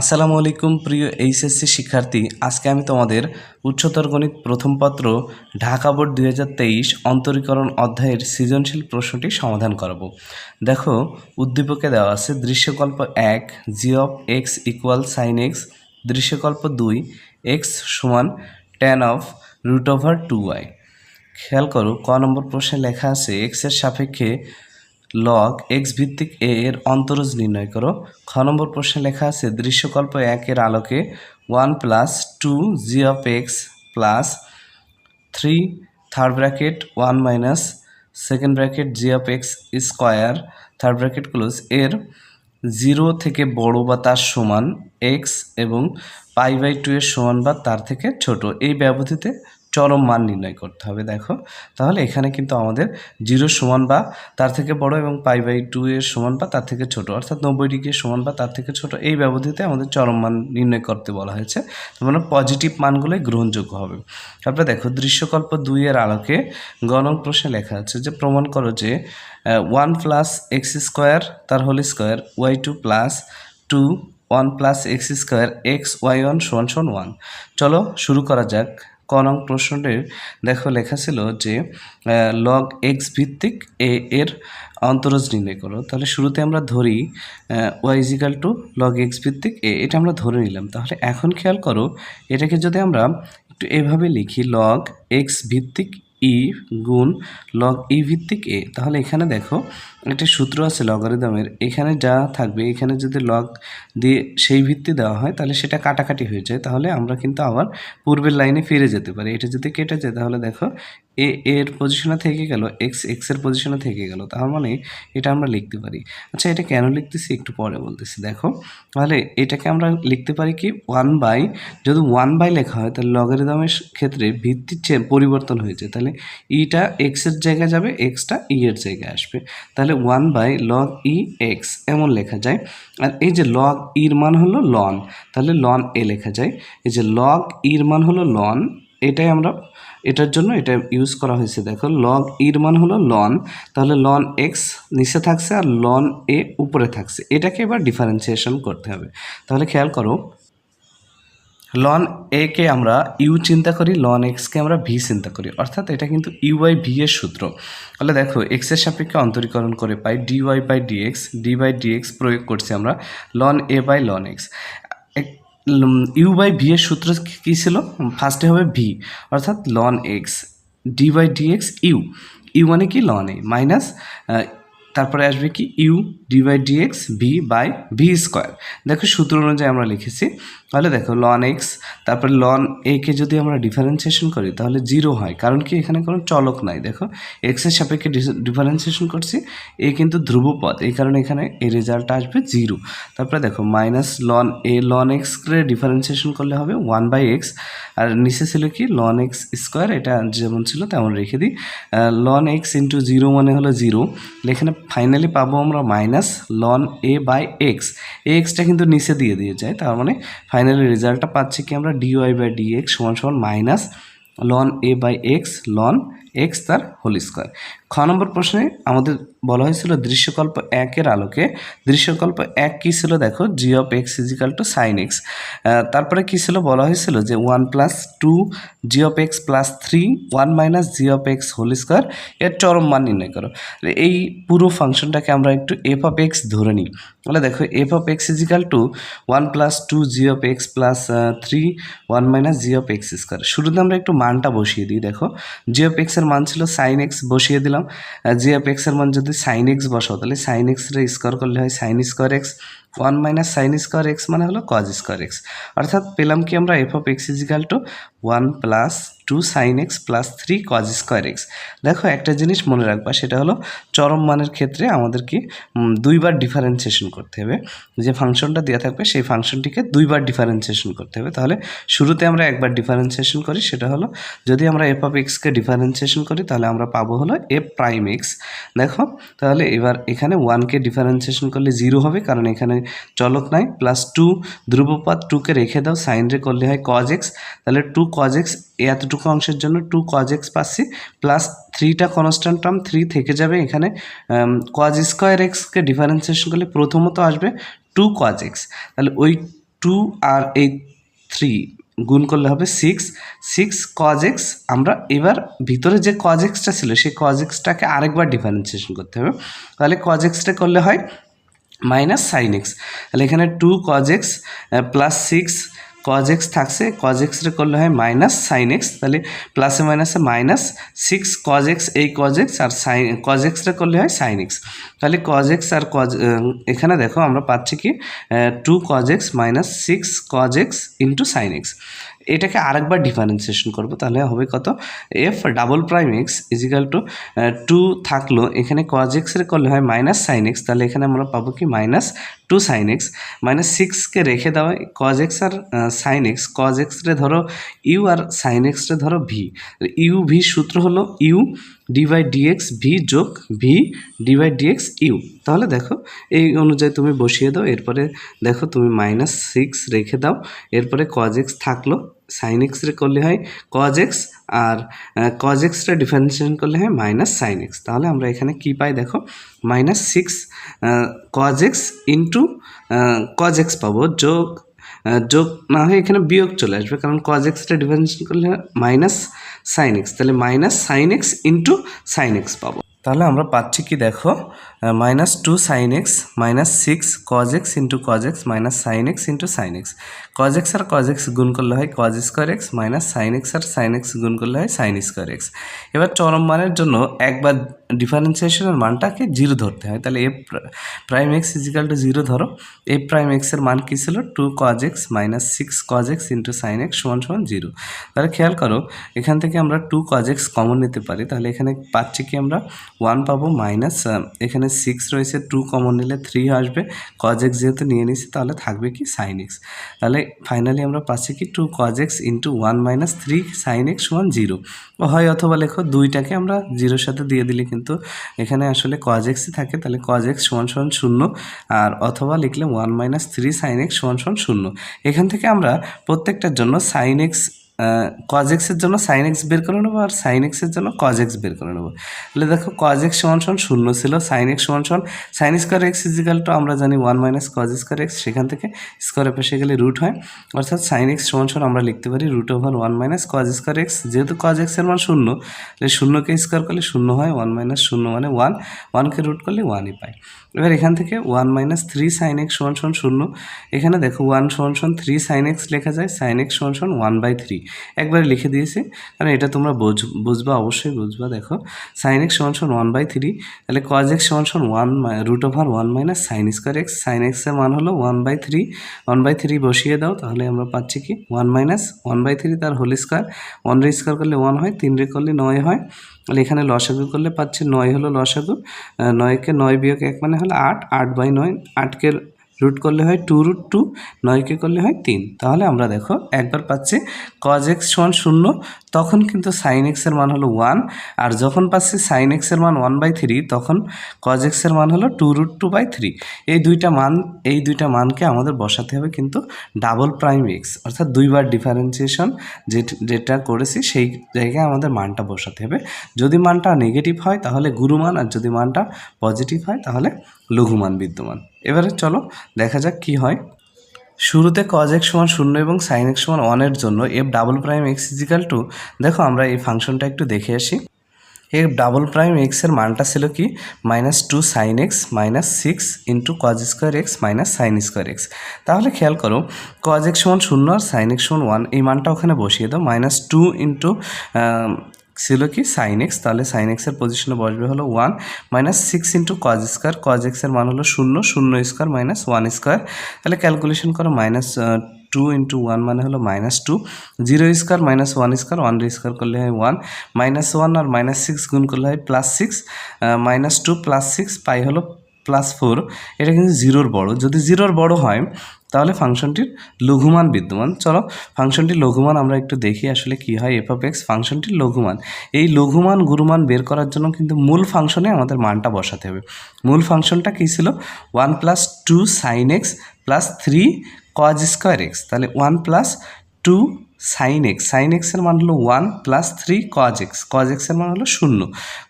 আসসালামু আলাইকুম প্রিয় এইচএসসি শিক্ষার্থী, আজকে আমি তোমাদের উচ্চতর গণিত প্রথম পত্র ঢাকা বোর্ড দুই হাজার তেইশ অন্তরীকরণ অধ্যায়ের সৃজনশীল প্রশ্নটি সমাধান করব। দেখো, উদ্দীপকে দেওয়া আছে দৃশ্যকল্প এক g of x equal sine x দৃশ্যকল্প দুই এক্স সমান tan of root over two y খেয়াল করো, ক নম্বর প্রশ্নে লেখা আছে এক্সের সাপেক্ষে লগ এক্স ভিত্তিক এ এর অন্তরজ নির্ণয় করো। খ নম্বর প্রশ্নে লেখা আছে, দৃশ্যকল্প একের আলোকে one plus two g of x plus three third bracket one minus second bracket g of x square third bracket close এর জিরো থেকে বড় বা তার সমান এক্স এবং পাই বাই টু এর সমান বা তার থেকে ছোট। এই ব্যবধিতে চরম মান নির্ণয় করতে হবে, দেখো। তাহলে এখানে কিন্তু আমাদের জিরো সমান বা তার থেকে বড় এবং পাই বাই টু এর সমান বা তার থেকে ছোট, অর্থাৎ নব্বই ডিগ্রি সমান বা তার থেকে ছোট, এই ব্যবধিতে আমাদের চরম মান নির্ণয় করতে বলা হয়েছে। মানে পজিটিভ মানগুলোই গ্রহণযোগ্য হবে। তারপরে দেখো, দৃশ্যকল্প দুই এর আলোকে গণং প্রশ্নে লেখা আছে যে, প্রমাণ করো যে ওয়ান প্লাস এক্স স্কোয়ার তার whole square y two plus two one plus x square x y one সমান সমান ওয়ান চলো শুরু করা যাক। ক নং প্রশ্নটির দেখো লেখা ছিল যে লগ এক্স ভিত্তিক এ এর অন্তরজ নির্ণয় করো। তাহলে শুরুতে আমরা ধরি y is equal to log x ভিত্তিক এ এটা আমরা ধরে নিলাম। তাহলে এখন খেয়াল করো, এটাকে যদি আমরা একটু এভাবে লিখি লগ এক্স ভিত্তিক ই গুণ লগ ই ভিত্তিক এ তাহলে এখানে দেখো, একটা সূত্র আছে লগারিদমের এখানে যা থাকবে, এখানে যদি লগ দিয়ে সেই ভিত্তি দেওয়া হয়, তাহলে সেটা কাটাকাটি হয়ে যায়। তাহলে আমরা কিন্তু আবার পূর্বের লাইনে ফিরে যেতে পারি। এটা যদি কেটে যায়, তাহলে দেখো এ, এর পজিশনে থেকে গেল এক্স এক্সের পজিশনে থেকে গেল, তার মানে এটা আমরা লিখতে পারি। আচ্ছা এটা কেন লিখতেছি? একটু পরে বলতেছি, দেখো। তাহলে এটাকে আমরা লিখতে পারি কি? ওয়ান বাই যদি ওয়ান বাই লেখা হয়, তাহলে লগারিদমের ক্ষেত্রে ভিত্তির পরিবর্তন হয়েছে। তাহলে ইটা এক্সের জায়গায় যাবে এক্সটা ই এর জায়গায় আসবে। তাহলে one by log e x এমন লেখা যায়। আর এই যে লগ ইর মান হলো লন তাহলে লন এ লেখা যায়। এই যে লগ ইর মান হলো লন এটাই আমরা, এটার জন্য এটা ইউজ করা হয়েছে। দেখো লগ ইর মান হলো লন তাহলে লন এক্স নিচে থাকছে আর লন এ উপরে থাকছে। এটাকে এবার ডিফারেন্সিয়েশন করতে হবে। তাহলে খেয়াল করো লন এ কে আমরা ইউ চিন্তা করি লন এক্সকে আমরা ভি চিন্তা করি। অর্থাৎ এটা কিন্তু ইউ ভি এর সূত্র। তাহলে দেখো এক্সের সাপেক্ষে অন্তরীকরণ করে পাই D Y by D X D by D X প্রয়োগ করছি আমরা ln A by ln X U by V এর সূত্র কী ছিল? ফার্স্টে হবে ভি অর্থাৎ ln X D by D X U U মানে কি? লন এ মাইনাস তারপরে আসবে কি? U D by D X V by V square দেখো সূত্র অনুযায়ী আমরা লিখেছি। তাহলে দেখো লন এক্স তারপরে লন এ কে যদি আমরা ডিফারেন্সিয়েশন করি, তাহলে জিরো হয়। কারণ কি? এখানে কোনো চলক নাই। দেখো এক্সের সাপেক্ষে ডিফারেন্সিয়েশন করছি। এ কিন্তু ধ্রুবপদ। এই কারণে এখানে এই রেজাল্ট আসবে জিরো তারপরে দেখো মাইনাস লন এ লন এক্সকে ডিফারেন্সিয়েশন করলে হবে ওয়ান বাই এক্স আর নিচে ছিল কি? লন এক্স স্কোয়ার এটা যেমন ছিল তেমন রেখে দিই। লন এক্স ইন্টু জিরো মানে হলো জিরো এখানে ফাইনালি পাবো আমরা minus ln a by x এ এক্সটা কিন্তু নিচে দিয়ে দিয়ে যায়, তার মানে ফাইনালি রেজাল্টটা পাচ্ছি কি আমরা ডিওয়াই বাই ডি এক্স সমান সমান minus ln a by x ln x তার হোল স্কোয়ার। খ নম্বর প্রশ্নে আমাদের বলা হয়েছিল দৃশ্যকল্প একের আলোকে। দৃশ্যকল্প এক কী ছিল দেখো? G of x is equal to sine x তারপরে কী ছিল? বলা হয়েছিল যে one plus two g of x plus three one minus g of x whole square এর চরম মান নির্ণয় করো। এই পুরো ফাংশনটাকে আমরা একটু এফ অফ এক্স ধরে নিই। তাহলে দেখো f of x is equal to one plus two g of x plus three one minus g of x square শুরুতে আমরা একটু মানটা বসিয়ে দিই, দেখো। জি অফ এক্সের মান ছিল সাইন এক্স বসিয়ে দিলাম জি অফ এক্সের মান যদি সাইন এক্স বসাও, তাহলে সাইন রে স্কোয়ার করলে হয় sine square x one minus sine square x মানে হলো কজ স্কোয়ার এক্স অর্থাৎ পেলাম কি আমরা f of x is equal to one plus two sine x plus three cos square x দেখো, একটা জিনিস মনে রাখবা, সেটা হলো চরম মানের ক্ষেত্রে আমাদেরকে দুইবার ডিফারেন্সিয়েশন করতে হবে। যে ফাংশনটা দেওয়া থাকবে, সেই ফাংশনটিকে দুইবার ডিফারেন্সিয়েশন করতে হবে। তাহলে শুরুতে আমরা একবার ডিফারেন্সিয়েশন করি, সেটা হলো যদি আমরা এফ অফ এক্সকে ডিফারেন্সিয়েশন করি, তাহলে আমরা পাবো হলো এফ প্রাইম এক্স দেখো, তাহলে এবার এখানে ওয়ানকে ডিফারেন্সিয়েশন করলে জিরো হবে, কারণ এখানে চলক নাই প্লাস টু ধ্রুবপাত টুকে রেখে দাও সাইন রে করলে হয় কজ এক্স তাহলে টু কজ এক্স এতটুকু অংশের জন্য টু কজ এক্স পাচ্ছি প্লাস থ্রিটা কনস্ট্যান্ট টার্ম থ্রি থেকে যাবে এখানে কজ স্কোয়ার এক্সকে ডিফারেন্সিয়েশন করলে প্রথমত আসবে টু কজ এক্স তাহলে ওই টু আর এই থ্রি গুণ করলে হবে সিক্স সিক্স কজ এক্স আমরা এবার ভিতরে যে কজ এক্সটা ছিল, সেই কজ এক্সটাকে আরেকবার ডিফারেন্সিয়েশন করতে হবে, তাহলে কজ এক্সটা করলে হয় মাইনাস সাইন এক্স তাহলে এখানে two cos x plus six cos x থাকছে। কজ এক্সরে করলে হয় মাইনাস সাইন এক্স তাহলে প্লাসে মাইনাসে মাইনাস সিক্স কজ এক্স এই কজ এক্স আর সাইন কজ এক্সরে করলে হয় সাইন এক্স তাহলে কজ এক্স আর কজ এখানে দেখো আমরা পাচ্ছি কি two cos x minus six cos x into sine x এটাকে আরেকবার ডিফারেন্সিয়েশন করব, তাহলে হবে কত? F double prime x is equal to two থাকল, এখানে কজ এক্সের করলে হয় মাইনাস সাইন এক্স তাহলে এখানে আমরা পাবো কি? Minus two sine x minus সিক্সকে রেখে দেওয়া কজ এক্স আর সাইন এক্স কজ এক্সরে ধরো ইউ আর সাইন এক্সরে ধরো ভি ইউ ভি সূত্র হলো u d by dx v যোগ v d by dx u তাহলে দেখো, এই অনুযায়ী তুমি বসিয়ে দাও, এরপরে দেখো তুমি মাইনাস সিক্স রেখে দাও, এরপরে কজ এক্স থাকল সাইন এক্সরে করলে হয় কজ এক্স আর কজ এক্সটা ডিফারেন্সিয়েশন করলে হয় মাইনাস সাইন এক্স তাহলে আমরা এখানে কি পাই দেখো? Minus six cos x into cos x পাবো। যোগ যোগ না হয় এখানে বিয়োগ চলে আসবে কারণ কজ এক্সটা ডিফারেন্সিয়েশন করলে মাইনাস সাইন এক্স তাহলে minus sine x into sine x পাবো। তাহলে আমরা পাচ্ছি কি দেখো? Minus two sine x minus six cos x into cos x minus sine x into sine x cos x আর কজ এক্স গুণ করলে হয় cos square x minus sine x আর sine x গুণ করলে হয় সাইন স্কোয়ার এক্স এবার চরম মানের জন্য একবার ডিফারেন্সিয়েশনের মানটাকে জিরো ধরতে হয়। তাহলে f prime x is equal to zero ধরো। এফ প্রাইম এক্সের মান কী ছিল? Two cos x minus six cos x into sine x সমান সমান জিরো তাহলে খেয়াল করো, এখান থেকে আমরা টু কজ এক্স কমন নিতে পারি। তাহলে এখানে পাচ্ছি কি আমরা? ওয়ান পাবো মাইনাস এখানে সিক্স রয়েছে টু কমন নিলে থ্রি আসবে। কজ এক্স যেহেতু নিয়ে নিছি তাহলে থাকবে কি? সাইন এক্স তাহলে ফাইনালি আমরা পাচ্ছি কি? Two cos x into one minus three sine x সমান জিরো হয় অথবা লেখো, দুইটাকে আমরা জিরোর সাথে দিয়ে দিলে কিন্তু এখানে আসলে কজ এক্সই থাকে, তাহলে কজ এক্স সমান সমান শূন্য, আর অথবা লিখলে one minus three sine x সমান সমান শূন্য। এখান থেকে আমরা প্রত্যেকটার জন্য সাইন এক্স কজ এক্সের জন্য সাইন এক্স বের করে নেব আর সাইন এক্সের জন্য কজ এক্স বের করে নেব। তাহলে দেখো কজ এক্স সমান শূন্য ছিল সাইন এক্স সমান সমান sine square x is equal to আমরা জানি one minus cos square x সেখান থেকে স্কোয়ার পাশে গেলে রুট হয়। অর্থাৎ সাইন এক্স সমান আমরা লিখতে পারি root over one minus cos square x যেহেতু কজ এক্সের মান শূন্য, তাহলে শূন্যকে স্কোয়ার করলে শূন্য হয় ওয়ান মাইনাস শূন্য মানে ওয়ান ওয়ানকে রুট করলে ওয়ানই পাই। এবার এখান থেকে one minus three sine x সমান শূন্য, এখানে দেখো ওয়ান সমান সমান থ্রি সাইন এক্স লেখা যায় সাইন এক্স সমান ওয়ান বাই থ্রি একবারে লিখে দিয়েছি। কারণ এটা তোমরা বুঝ, বুঝবা, অবশ্যই বুঝবা, দেখো। সাইন এক্স সমান ওয়ান বাই থ্রি তাহলে কজ এক্স সমান one root over one minus sine square x sine এক্সের মান হলো one by three one by three বসিয়ে দাও, তাহলে আমরা পাচ্ছি কি? One minus one by three তার হোল স্কোয়ার ওয়ান রে স্কোয়ার করলে ওয়ান হয়, তিন রে করলে নয় হয়। তাহলে এখানে লসাগু করলে পাচ্ছি নয় হলো লসাগু নয়কে নয় বিয়োগ এক মানে হলো আট আট বাই নয়, আটকে রুট করলে হয় টু রুট টু নয়কে করলে হয় তিন। তাহলে আমরা দেখো, একবার পাচ্ছি কজ এক্স সমান শূন্য, তখন কিন্তু সাইন এক্সের মান হলো ওয়ান আর যখন পাচ্ছি সাইন এক্সের মান ওয়ান বাই থ্রি তখন কজ এক্সের মান হলো two root two by three এই দুইটা মান, এই দুইটা মানকে আমাদের বসাতে হবে কিন্তু ডাবল প্রাইম এক্স অর্থাৎ দুইবার ডিফারেন্সিয়েশন যেটা করেছি সেই জায়গায় আমাদের মানটা বসাতে হবে। যদি মানটা নেগেটিভ হয়, তাহলে গুরুমান, আর যদি মানটা পজিটিভ হয়, তাহলে লঘুমান, বিদ্যমান। এবারে চলো দেখা যাক কি হয়। শুরুতে কজ এক্স সমান শূন্য এবং সাইন এক্স সমান ওয়ানের জন্য f double prime x is equal to দেখো আমরা এই ফাংশনটা একটু দেখে আসি। এফ ডাবল প্রাইম এক্সের মানটা ছিল কি? Minus two sine x minus six into cos square x minus sine square x তাহলে খেয়াল করো কজ এক্স সমান শূন্য আর সাইন এক্স সমান ওয়ান এই মানটা ওখানে বসিয়ে দাও মাইনাস টু ইন্টু ছিল কি? সাইন এক্স তাহলে সাইন এক্সের পজিশনে বসবে হলো one minus six into cos square cos এক্সের মান হলো শূন্য শূন্য স্কোয়ার মাইনাস ওয়ান স্কোয়ার তাহলে ক্যালকুলেশন করো মাইনাস টু ইন্টু ওয়ান মানে হলো minus two zero square minus one square one square করলে হয় ওয়ান মাইনাস ওয়ান আর মাইনাস সিক্স গুণ করলে হয় plus six minus two plus six পাই হলো প্লাস ফোর এটা কিন্তু জিরোর বড়। যদি জিরোর বড় হয় তাহলে ফাংশনটির লঘুমান বিদ্যমান। চলো, ফাংশনটির লঘুমান আমরা একটু দেখি আসলে কি হয় এফ অফ এক্স ফাংশনটির লঘুমান। এই লঘুমান, গুরুমান বের করার জন্য কিন্তু মূল ফাংশনে আমাদের মানটা বসাতে হবে। মূল ফাংশনটা কী ছিল? One plus two sine x plus three cos square x তাহলে one plus two sine x sine এক্সের মান হলো one plus three cos x cos এক্সের মান হলো শূন্য।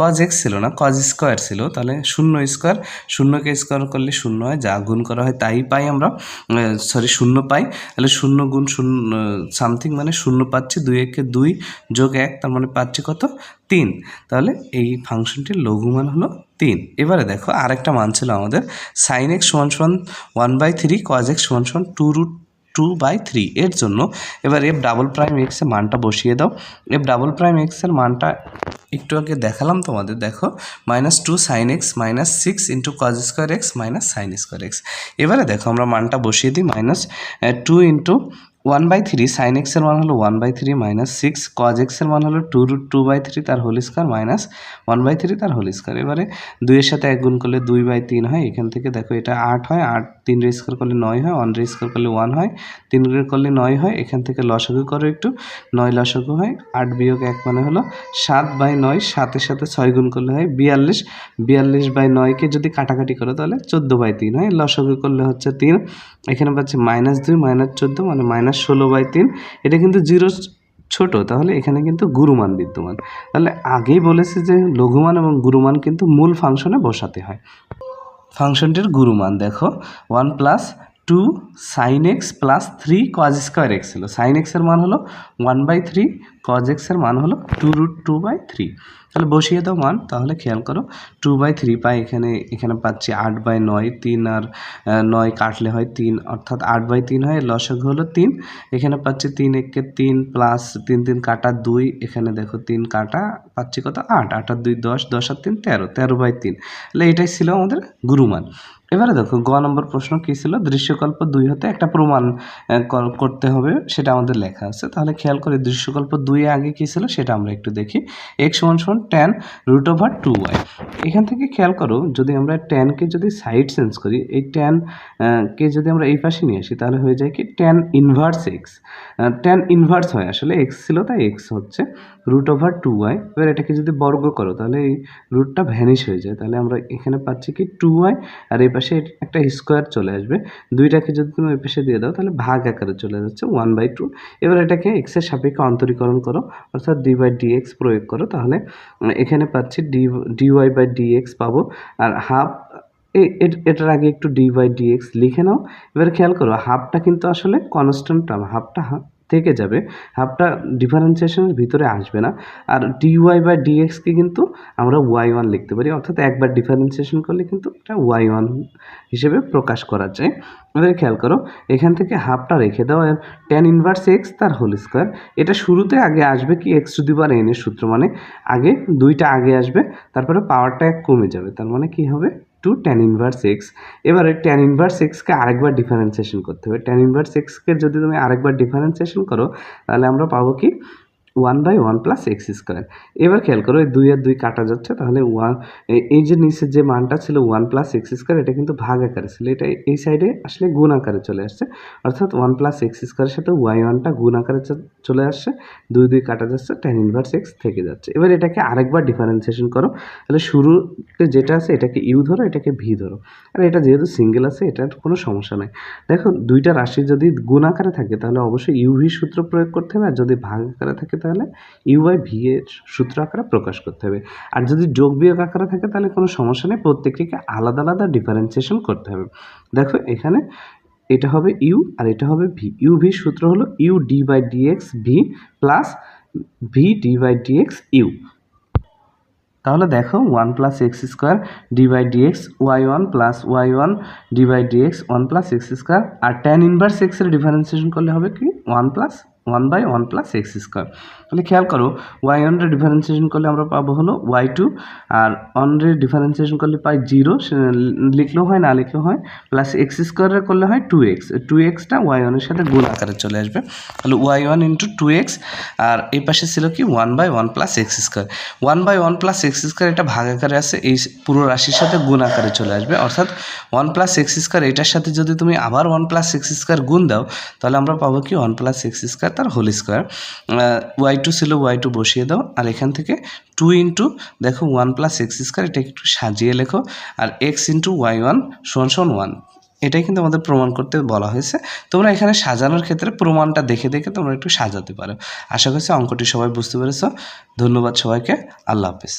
কজ এক্স ছিল না কজ স্কোয়ার ছিল, তাহলে শূন্য স্কোয়ার শূন্যকে স্কোয়ার করলে শূন্য হয়, যা গুণ করা হয় তাই পাই আমরা সরি শূন্য পাই। তাহলে শূন্য গুণ শূন্য সামথিং মানে শূন্য পাচ্ছি, দুই একে দুই যোগ এক, তার মানে পাচ্ছি কত? তিন। তাহলে এই ফাংশনটির লঘু মান হলো তিন। এবারে দেখো, আরেকটা মান ছিল আমাদের সাইন এক্স সমান সমান one by three cos x সমান সমান two root two by three এর জন্য। এবার এফ ডাবল প্রাইম এক্সের মানটা বসিয়ে দাও। এফ ডাবল প্রাইম এক্সের মানটা একটু আগে দেখালাম তোমাদের, দেখো। Minus two sine x minus six into cos square x minus sine square x এবারে দেখো আমরা মানটা বসিয়ে দিই minus two into one by three sine এক্সের মান হলো one by three minus six cos এক্সের মান হলো two root two by three তার whole square minus one by three তার হোল স্কোয়ার এবারে দুইয়ের সাথে এক গুণ করলে দুই বাই তিন হয়, এখান থেকে দেখো এটা আট হয়, আট তিন রে স্কোয়ার করলে নয় হয় ওয়ান রে স্কোয়ার করলে ওয়ান হয়, তিন রে করলে নয় হয়, এখান থেকে লসাগু করো একটু, নয় লসাগু হয়, আট বিয়োগ এক মানে হলো সাত বাই নয়, সাতের সাথে ছয় গুণ করলে হয় বিয়াল্লিশ বিয়াল্লিশ বাই নয়কে যদি কাটাকাটি করো তাহলে চোদ্দ বাই তিন হয়, লসাগু করলে হচ্ছে তিন, এখানে পাচ্ছি মাইনাস দুই মাইনাস চোদ্দ মানে মাইনাস ষোলো বাই তিন, এটা কিন্তু জিরো ছোট, তাহলে এখানে কিন্তু গুরুমান বিদ্যমান। তাহলে আগেই বলেছে যে লঘুমান এবং গুরুমান কিন্তু মূল ফাংশনে বসাতে হয়। ফাংশনটির গুরুমান দেখো, one plus two sine x plus three cos square x ছিল। সাইন এক্সের মান হলো ওয়ান বাই থ্রি কজ এক্সের মান হলো two root two by three তাহলে বসিয়ে দাও মান, তাহলে খেয়াল করো টু বাই থ্রি পাই এখানে এখানে পাচ্ছি আট বাই নয়, তিন আর নয় কাটলে হয় তিন, অর্থাৎ আট বাই তিন হয় লসক হলো তিন। এখানে পাচ্ছি তিন একে তিন প্লাস তিন তিন কাটা দুই, এখানে দেখো তিন কাটা, পাচ্ছি কত? আট আট আর দুই দশ দশ আর তিন তেরো তেরো বাই তিন। তাহলে এটাই ছিল আমাদের গুরুমান। এবারে দেখো, গ নম্বর প্রশ্ন কী ছিল? দৃশ্যকল্প দুই হতে একটা প্রমাণ কর- করতে হবে, সেটা আমাদের লেখা আছে। তাহলে খেয়াল করি, দৃশ্যকল্প দুই আগে কী ছিল? সেটা আমরা একটু দেখি। এক্স সমান সমান tan root over two y এখান থেকে খেয়াল করো, যদি আমরা টেনকে যদি সাইড চেঞ্জ করি, এই টেন কে যদি আমরা এই পাশে নিয়ে আসি, তাহলে হয়ে যায় কি? Tan inverse x tan inverse হয় আসলে এক্স ছিল তাই এক্স হচ্ছে। রুট ওভার টু ওয়াই এবার এটাকে যদি বর্গ করো, তাহলে এই রুটটা ভ্যানিশ হয়ে যায়। তাহলে আমরা এখানে পাচ্ছি কি টু ওয়াই আর এই পাশে একটা স্কোয়ার চলে আসবে। দুইটাকে যদি তুমি ওই পাশে দিয়ে দাও, তাহলে ভাগ আকারে চলে যাচ্ছে ওয়ান বাই টু এবার এটাকে এক্সের সাপেক্ষে অন্তরীকরণ করো, অর্থাৎ ডি বাই ডি এক্স প্রয়োগ করো, তাহলে এখানে পাচ্ছি d d y by d x পাবো আর হাফ এটার আগে একটু ডি বাই ডি এক্স লিখে নাও। এবার খেয়াল করো হাফটা কিন্তু আসলে কনস্ট্যান্ট টার্ম হাফটা থেকে যাবে, হাফটা ডিফারেন্সিয়েশনের ভিতরে আসবে না। আর ডিওয়াই বাই ডিএক্সকে কিন্তু আমরা ওয়াই ওয়ান লিখতে পারি, অর্থাৎ একবার ডিফারেন্সিয়েশন করলে কিন্তু এটা ওয়াই ওয়ান হিসেবে প্রকাশ করা যায়। এবারে খেয়াল করো, এখান থেকে হাফটা রেখে দাও, আর টেন ইনভার্স এক্স তার হোল স্কোয়ার এটা শুরুতে আগে আসবে কি এক্স টু দি এন এর সূত্র মানে আগে দুইটা আগে আসবে, তারপরে পাওয়ারটা এক কমে যাবে, তার মানে কি হবে? টু টেন ইনভার্স এক্স এবারে টেন ইনভার্স এক্সকে আরেকবার ডিফারেন্সিয়েশন করতে হবে। টেন ইনভার্স এক্সকে যদি তুমি আরেকবার ডিফারেন্সিয়েশন করো, তাহলে আমরা পাবো কি? One by one plus x square এবার খেয়াল করো, এই দুই আর দুই কাটা যাচ্ছে, তাহলে ওয়ান এই যে নিচের যে মানটা ছিল ওয়ান প্লাস এক্স স্কোয়ার এটা কিন্তু ভাগ আকারে ছিল। এটা এই সাইডে আসলে গুণ আকারে চলে আসছে। অর্থাৎ ওয়ান প্লাস এক্স স্কোয়ারের সাথে ওয়াই ওয়ানটা গুণ আকারে চলে আসছে। দুই দুই কাটা যাচ্ছে টেন ইনভার্স এক্স থেকে যাচ্ছে। এবার এটাকে আরেকবার ডিফারেন্সিয়েশন করো। তাহলে শুরুতে যেটা আছে, এটাকে ইউ ধরো, এটাকে ভি ধরো। আর এটা যেহেতু সিঙ্গেল আছে, এটার কোনো সমস্যা নাই। দেখো, দুইটা রাশি যদি গুণ আকারে থাকে, তাহলে অবশ্যই ইউভি সূত্র প্রয়োগ করতে হবে। আর যদি ভাগ আকারে থাকে, তাহলে ইউ বাই ভি এর সূত্র আকারে প্রকাশ করতে হবে। আর যদি যোগ বিয়োগ আকারে থাকে, তাহলে কোনো সমস্যা নেই, প্রত্যেকটিকে আলাদা আলাদা ডিফারেন্সিয়েশন করতে হবে। দেখো, এখানে এটা হবে ইউ আর এটা হবে ভি ইউ ভি সূত্র হলো u d by dx v plus v d by dx u তাহলে দেখো one plus x square d by dx y one plus y one d by dx one plus x square R tan inverse এক্সের differentiation করলে হবে কি? One plus one by one plus x square তাহলে খেয়াল করো Y ওয়ানরে differentiation করলে আমরা পাবো হলো ওয়াই টু আর ওয়ানরে ডিফারেন্সিয়েশন করলে পাই জিরো লিখলেও হয়, না লিখলেও হয় প্লাস এক্স স্কোয়ারে করলে হয় টু এক্স টু এক্সটা ওয়াই ওয়ানের সাথে গুণ আকারে চলে আসবে। তাহলে y one into two x আর এই পাশে ছিল কি one by one plus x square one by one plus x square এটা ভাগ আকারে আছে এই পুরো রাশির সাথে গুণ আকারে চলে আসবে। অর্থাৎ ওয়ান প্লাস এক্স স্কোয়ার এটার সাথে যদি তুমি আবার ওয়ান প্লাস এক্স স্কোয়ার গুণ দাও, তাহলে আমরা পাবো কি ওয়ান প্লাস এক্স স্কোয়ার তার হোল স্কোয়ার ওয়াই টু ছিল ওয়াই টু বসিয়ে দাও, আর এখান থেকে টু ইন্টু দেখো ওয়ান প্লাস এক্স স্কোয়ার এটা একটু সাজিয়ে লেখো, আর এক্স ইন্টু ওয়াই ওয়ান সমান সমান ওয়ান এটাই কিন্তু আমাদের প্রমাণ করতে বলা হয়েছে। তোমরা এখানে সাজানোর ক্ষেত্রে প্রমাণটা দেখে দেখে তোমরা একটু সাজাতে পারো। আশা করছি অঙ্কটি সবাই বুঝতে পেরেছ। ধন্যবাদ সবাইকে। আল্লাহ হাফিজ।